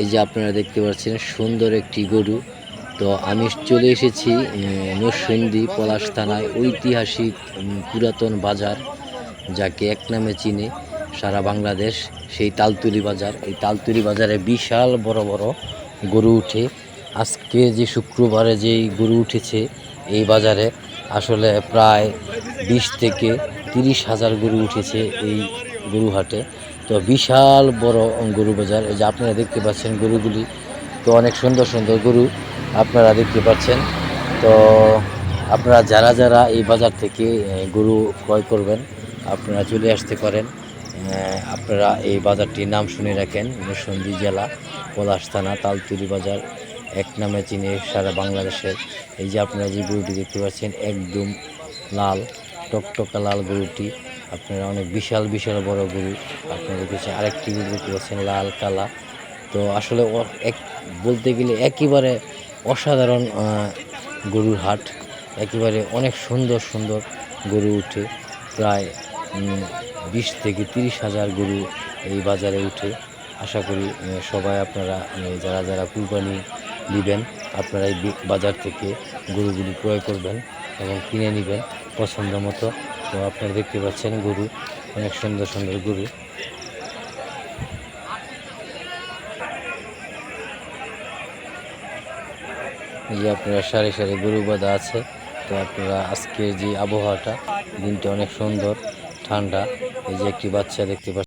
এই যে আপনারা দেখতে পাচ্ছেন, সুন্দর একটি গরু। তো আমি চলে এসেছি নরসিংদী পলাশ থানায় ঐতিহাসিক পুরাতন বাজার, যাকে এক নামে চিনে সারা বাংলাদেশ, সেই তালতুলি বাজার। এই তালতুলি বাজারে বিশাল বড় বড় গরু উঠে। আজকে যে শুক্রবারে যেই গরু উঠেছে এই বাজারে, আসলে প্রায় বিশ থেকে তিরিশ হাজার গরু উঠেছে এই গরু হাটে তো বিশাল বড় গরু বাজার। এই যে আপনারা দেখতে পাচ্ছেন গরুগুলি, তো অনেক সুন্দর সুন্দর গরু আপনারা দেখতে পাচ্ছেন। তো আপনারা যারা যারা এই বাজার থেকে গরু ক্রয় করবেন, আপনারা চলে আসতে পারেন। আপনারা এই বাজারটির নাম শুনে রাখেন, নরসিংদী জেলা, পলাশ থানা, তালতুলি বাজার, এক নামে চিনে সারা বাংলাদেশের। এই যে আপনারা যে গরুটি দেখতে পাচ্ছেন, একদম লাল। টকটকা লাল গরুটি, আপনারা অনেক বিশাল বিশাল বড় গরু। আপনারা দেখেছেন আরেকটি গরু পাচ্ছেন লাল কালা। তো আসলে এক, বলতে গেলে একেবারে অসাধারণ গরুর হাট। একেবারে অনেক সুন্দর সুন্দর গরু উঠে। প্রায় বিশ থেকে তিরিশ হাজার গরু এই বাজারে উঠে। আশা করি সবাই আপনারা যারা যারা কুরবানি নেবেন আপনারা এই বাজার থেকে গরুগুলি ক্রয় করবেন। এবং কিনে নেবেন পছন্দ মতো। তো আপনারা দেখতে পাচ্ছেন গরু, অনেক সুন্দর সুন্দর গরু। যে আপনারা সারি সারি গরু বাঁধা আছে, তো আপনারা আজকের যে আবহাওয়াটা, দিনটা অনেক সুন্দর, ঠান্ডা। এই যে একটি বাচ্চা দেখতে পাচ্ছেন।